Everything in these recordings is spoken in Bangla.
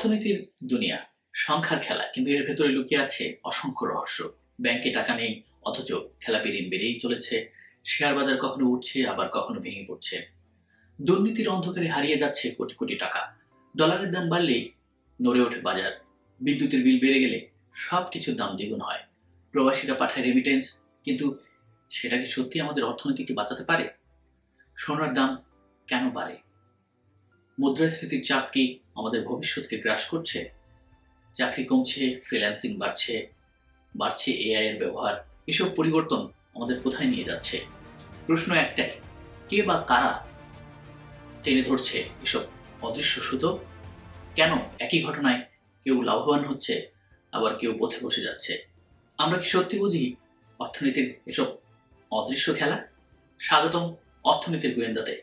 অর্থনীতির দুনিয়া, সংখ্যার খেলা, কিন্তু এর ভেতরে লুকিয়ে আছে অসংখ্য রহস্য। ব্যাংকে টাকা নেই, অথচ খেলাপি ঋণ বেড়েই চলেছে, শেয়ার বাজার কখনো উঠছে আবার কখনো ভেঙে পড়ছে। দুর্নীতির অন্ধকারে হারিয়ে যাচ্ছে কোটি কোটি টাকা। ডলারের দাম বাড়লেই নড়ে ওঠে বাজার। বিদ্যুতের বিল বেড়ে গেলে সব কিছুর দাম দ্বিগুণ হয়। প্রবাসীরা পাঠায় রেমিটেন্স কিন্তু সেটা কি সত্যি আমাদের অর্থনীতিকে বাঁচাতে পারে? সোনার দাম কেন বাড়ে? মুদ্রাস্ফীতির চাপ কি আমাদের ভবিষ্যৎকে গ্রাস করছে? চাকরি কমছে ফ্রিল্যান্সিং বাড়ছে বাড়ছে এআই এর ব্যবহার, এসব পরিবর্তন আমাদের কোথায় নিয়ে যাচ্ছে? প্রশ্ন একটাই, কে বা কারা টেনে ধরছে এসব অদৃশ্য সুতো? কেন একই ঘটনায় কেউ লাভবান হচ্ছে, আবার কেউ পথে বসে যাচ্ছে? আমরা কি সত্যি বুঝি অর্থনীতির এসব অদৃশ্য খেলা? স্বাগতম অর্থনীতির গোয়েন্দাতে।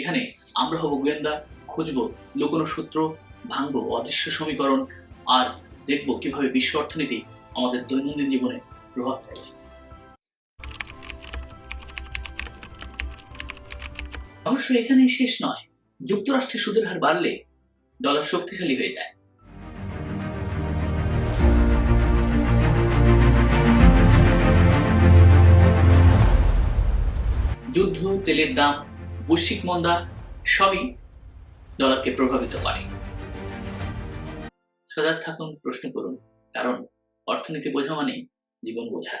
এখানে আমরা হব গোয়েন্দা, খুঁজবো লুকোনো সূত্র, ভাঙবো অদৃশ্য সমীকরণ আর দেখব কীভাবে বিশ্ব অর্থনীতি আমাদের দৈনন্দিন জীবনে প্রভাব ফেলে। রহস্য এখানেই শেষ নয় যুক্তরাষ্ট্রের সুদের হার বাড়লে ডলার শক্তিশালী হয়ে যায়। যুদ্ধ, তেলের দাম বৈশ্বিক মন্দা সবই ডলারকে প্রভাবিত করে। সজাগ থাকুন, প্রশ্ন করুন, কারণ অর্থনীতি বোঝা মানে জীবন বোঝা।